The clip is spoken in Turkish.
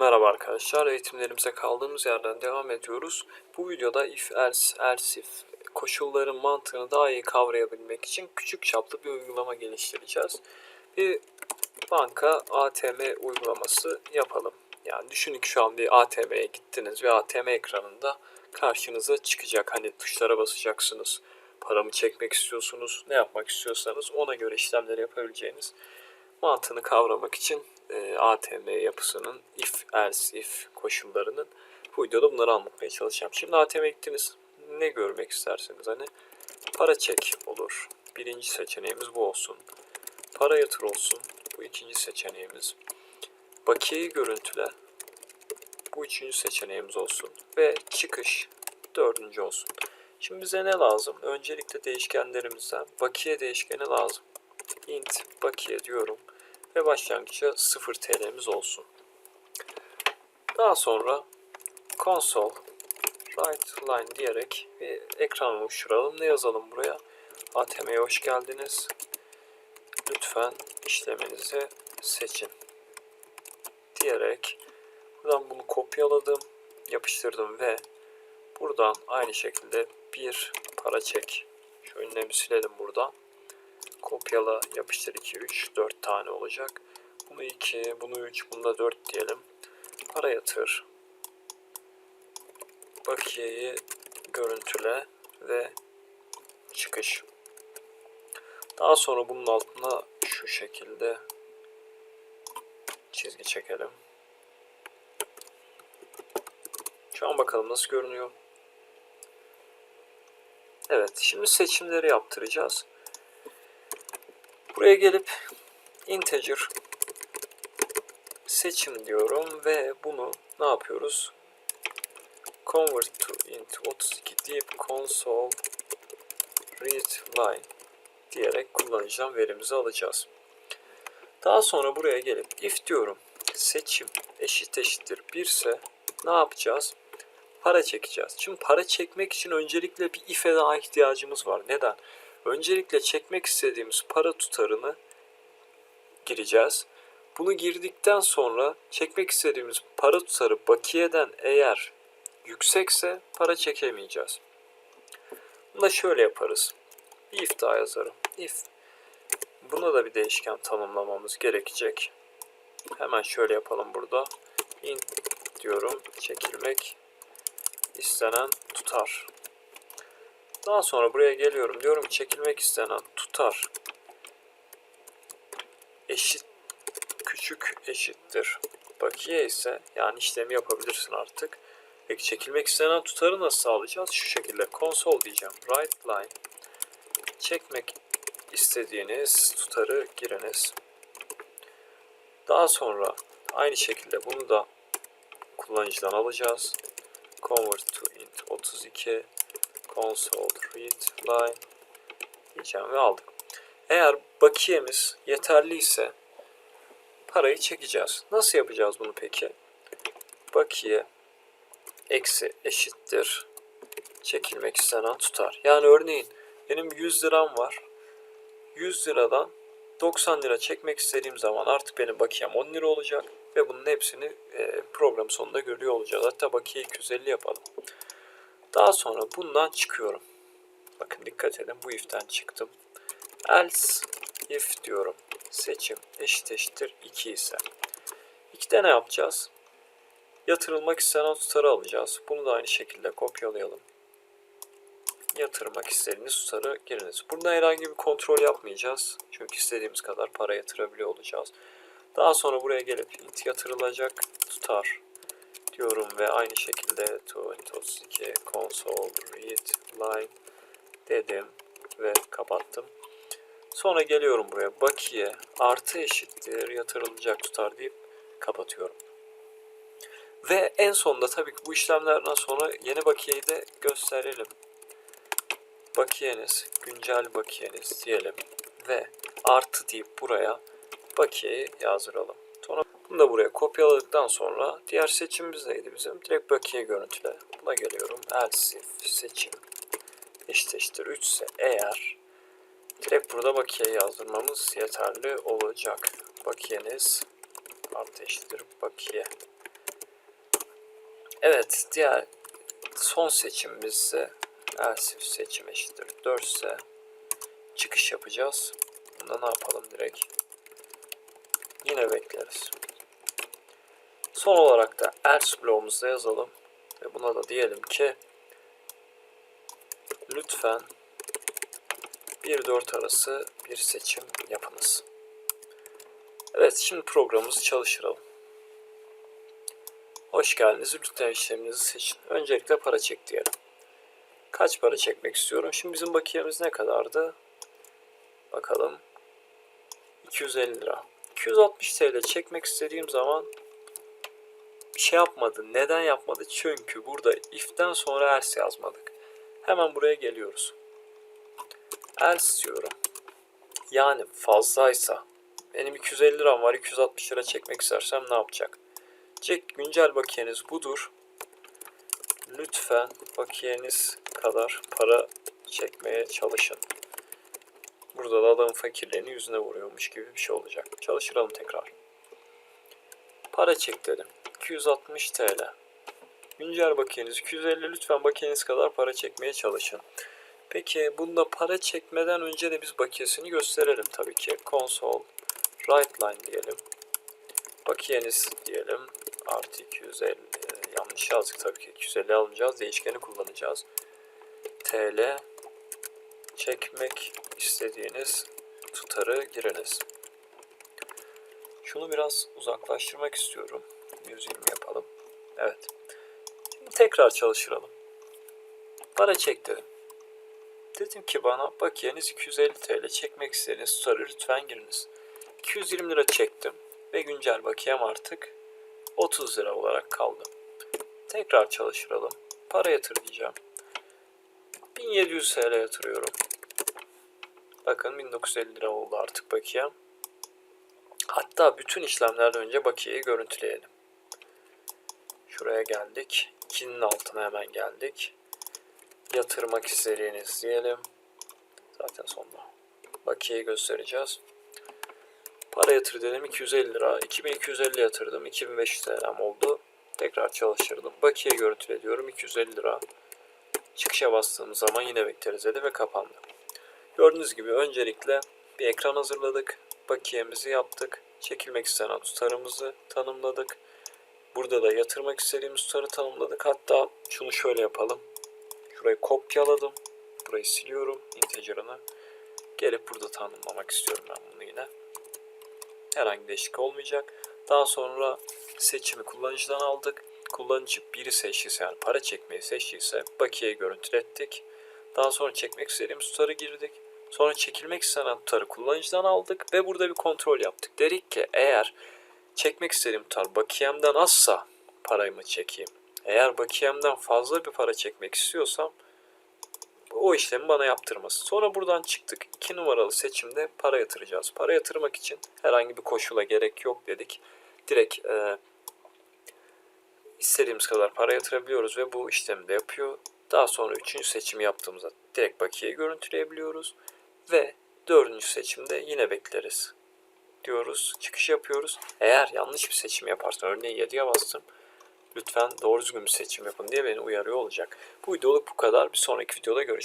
Merhaba arkadaşlar, eğitimlerimize kaldığımız yerden devam ediyoruz. Bu videoda if, else, else if koşulların mantığını daha iyi kavrayabilmek için küçük çaplı bir uygulama geliştireceğiz. Bir banka ATM uygulaması yapalım. Yani düşünün ki şu an bir ATM'ye gittiniz ve ATM ekranında karşınıza çıkacak. Hani tuşlara basacaksınız, paramı çekmek istiyorsunuz, ne yapmak istiyorsanız ona göre işlemleri yapabileceğiniz mantığını kavramak için e, ATM yapısının if, else, if koşullarının bu videoda bunları anlatmaya çalışacağım. Şimdi ATM'ye gittiniz. Ne görmek isterseniz hani para çek olur. Birinci seçeneğimiz bu olsun. Para yatır olsun. Bu ikinci seçeneğimiz. Bakiyeyi görüntüle. Bu üçüncü seçeneğimiz olsun. Ve çıkış dördüncü olsun. Şimdi bize ne lazım? Öncelikle değişkenlerimizden bakiye değişkeni lazım. int bakiye diyorum ve başlangıçta 0 TL'miz olsun. Daha sonra console right line diyerek bir ekran oluşturalım. Ne yazalım buraya? ATM'ye hoş geldiniz. Lütfen işlemenizi seçin. Diyerek buradan bunu kopyaladım, yapıştırdım ve buradan aynı şekilde bir para çek. Şu ünlemi silelim buradan kopyala yapıştır 2 3 4 tane olacak. Bunu 2, bunu 3, bunu da 4 diyelim. Para yatır. Bakiyeyi görüntüle ve çıkış. Daha sonra bunun altına şu şekilde çizgi çekelim. Şu an bakalım nasıl görünüyor. Evet, şimdi seçimleri yaptıracağız. Buraya gelip integer seçim diyorum ve bunu ne yapıyoruz? Convert to int 32 deyip console read line diyerek kullanacağım verimizi alacağız. Daha sonra buraya gelip if diyorum. Seçim eşit eşittir 1 ise ne yapacağız? Para çekeceğiz. Şimdi para çekmek için öncelikle bir if'e daha ihtiyacımız var. Neden? Öncelikle çekmek istediğimiz para tutarını gireceğiz. Bunu girdikten sonra çekmek istediğimiz para tutarı bakiyeden eğer yüksekse para çekemeyeceğiz. Bunu da şöyle yaparız. İf daha yazarım. If. Buna da bir değişken tanımlamamız gerekecek. Hemen şöyle yapalım burada. int diyorum. Çekilmek istenen tutar. Daha sonra buraya geliyorum. Diyorum ki çekilmek istenen tutar eşit küçük eşittir. Bakiye ise yani işlemi yapabilirsin artık. Peki çekilmek istenen tutarı nasıl sağlayacağız? Şu şekilde console diyeceğim. Right line çekmek istediğiniz tutarı giriniz. Daha sonra aynı şekilde bunu da kullanıcıdan alacağız. Convert to int 32 console read line diyeceğim ve aldık. Eğer bakiyemiz yeterli ise parayı çekeceğiz. Nasıl yapacağız bunu peki? Bakiye eksi eşittir çekilmek istenen tutar. Yani örneğin benim 100 liram var. 100 liradan 90 lira çekmek istediğim zaman artık benim bakiyem 10 lira olacak ve bunun hepsini e, program sonunda görüyor olacağız. Hatta bakiye 250 yapalım. Daha sonra bundan çıkıyorum. Bakın dikkat edin bu iften çıktım. Else if diyorum. Seçim eşit eşittir 2 ise. İki tane yapacağız. Yatırılmak istenen tutarı alacağız. Bunu da aynı şekilde kopyalayalım. Yatırmak istediğiniz tutarı giriniz. Burada herhangi bir kontrol yapmayacağız. Çünkü istediğimiz kadar para yatırabiliyor olacağız. Daha sonra buraya gelip yatırılacak tutar diyorum ve aynı şekilde int 32 console read line dedim ve kapattım. Sonra geliyorum buraya bakiye artı eşittir yatırılacak tutar deyip kapatıyorum. Ve en sonunda tabii ki bu işlemlerden sonra yeni bakiyeyi de gösterelim. Bakiyeniz, güncel bakiyeniz diyelim ve artı deyip buraya bakiyeyi yazdıralım. Sonra bunu da buraya kopyaladıktan sonra diğer seçimimiz neydi bizim? Direkt bakiye görüntüle. Buna geliyorum. Else seçim eşit eşittir 3 ise eğer direkt burada bakiye yazdırmamız yeterli olacak. Bakiyeniz artı eşittir bakiye Evet diğer son seçimimiz ise else seçim eşittir 4 ise çıkış yapacağız. Bunda ne yapalım direkt? Yine bekleriz. Son olarak da else bloğumuzda yazalım. Ve buna da diyelim ki lütfen 1-4 arası bir seçim yapınız. Evet şimdi programımızı çalıştıralım. Hoş geldiniz. Lütfen işleminizi seçin. Öncelikle para çek diyelim. Kaç para çekmek istiyorum? Şimdi bizim bakiyemiz ne kadardı? Bakalım. 250 lira. 260 TL çekmek istediğim zaman bir şey yapmadı. Neden yapmadı? Çünkü burada if'ten sonra else yazmadık. Hemen buraya geliyoruz. Else diyorum. Yani fazlaysa benim 250 liram var 260 lira çekmek istersem ne yapacak? Cek güncel bakiyeniz budur. Lütfen bakiyeniz kadar para çekmeye çalışın. Burada da adamın fakirliğini yüzüne vuruyormuş gibi bir şey olacak. Çalıştıralım tekrar. Para çek dedim. 260 TL. Güncel bakiyeniz 250 lütfen bakiyeniz kadar para çekmeye çalışın. Peki bunda para çekmeden önce de biz bakiyesini gösterelim tabii ki. Console right line diyelim. Bakiyeniz diyelim. Artı 250 e, yanlış yazdık tabii ki. 250 almayacağız. Değişkeni kullanacağız. TL çekmek istediğiniz tutarı giriniz. Şunu biraz uzaklaştırmak istiyorum. 120 yapalım. Evet. Şimdi tekrar çalıştıralım. Para çek dedim. Dedim ki bana bakiyeniz 250 TL çekmek istediğiniz tutarı lütfen giriniz. 220 lira çektim ve güncel bakiyem artık 30 lira olarak kaldı. Tekrar çalıştıralım. Para yatır diyeceğim. 1700 TL yatırıyorum. Bakın 1950 lira oldu artık bakiyem. Hatta bütün işlemlerden önce bakiyeyi görüntüleyelim. Şuraya geldik. 2'nin altına hemen geldik. Yatırmak istediğiniz diyelim. Zaten sonda. Bakiyeyi göstereceğiz. Para yatır dedim 250 lira. 2250 yatırdım. 2500 TL'm oldu. Tekrar çalıştırdım. Bakiye görüntüle diyorum 250 lira. Çıkışa bastığımız zaman yine bekleriz dedi ve kapandı. Gördüğünüz gibi öncelikle bir ekran hazırladık. Bakiyemizi yaptık. Çekilmek istenen tutarımızı tanımladık. Burada da yatırmak istediğimiz tutarı tanımladık. Hatta şunu şöyle yapalım. Şurayı kopyaladım. Burayı siliyorum. Integer'ını. Gelip burada tanımlamak istiyorum ben bunu yine. Herhangi değişiklik olmayacak. Daha sonra seçimi kullanıcıdan aldık. Kullanıcı biri seçtiyse yani para çekmeyi seçtiyse bakiyeyi görüntülettik. Daha sonra çekmek istediğimiz tutarı girdik. Sonra çekilmek istenen tutarı kullanıcıdan aldık ve burada bir kontrol yaptık. Dedik ki eğer çekmek istediğim tutar bakiyemden azsa parayı mı çekeyim? Eğer bakiyemden fazla bir para çekmek istiyorsam o işlemi bana yaptırması. Sonra buradan çıktık. 2 numaralı seçimde para yatıracağız. Para yatırmak için herhangi bir koşula gerek yok dedik. Direkt e, istediğimiz kadar para yatırabiliyoruz ve bu işlemi de yapıyor. Daha sonra üçüncü seçimi yaptığımızda direkt bakiyeyi görüntüleyebiliyoruz. Ve dördüncü seçimde yine bekleriz diyoruz. Çıkış yapıyoruz. Eğer yanlış bir seçim yaparsan örneğin 7'ye bastım. Lütfen doğru düzgün bir seçim yapın diye beni uyarıyor olacak. Bu videoluk bu kadar. Bir sonraki videoda görüşürüz.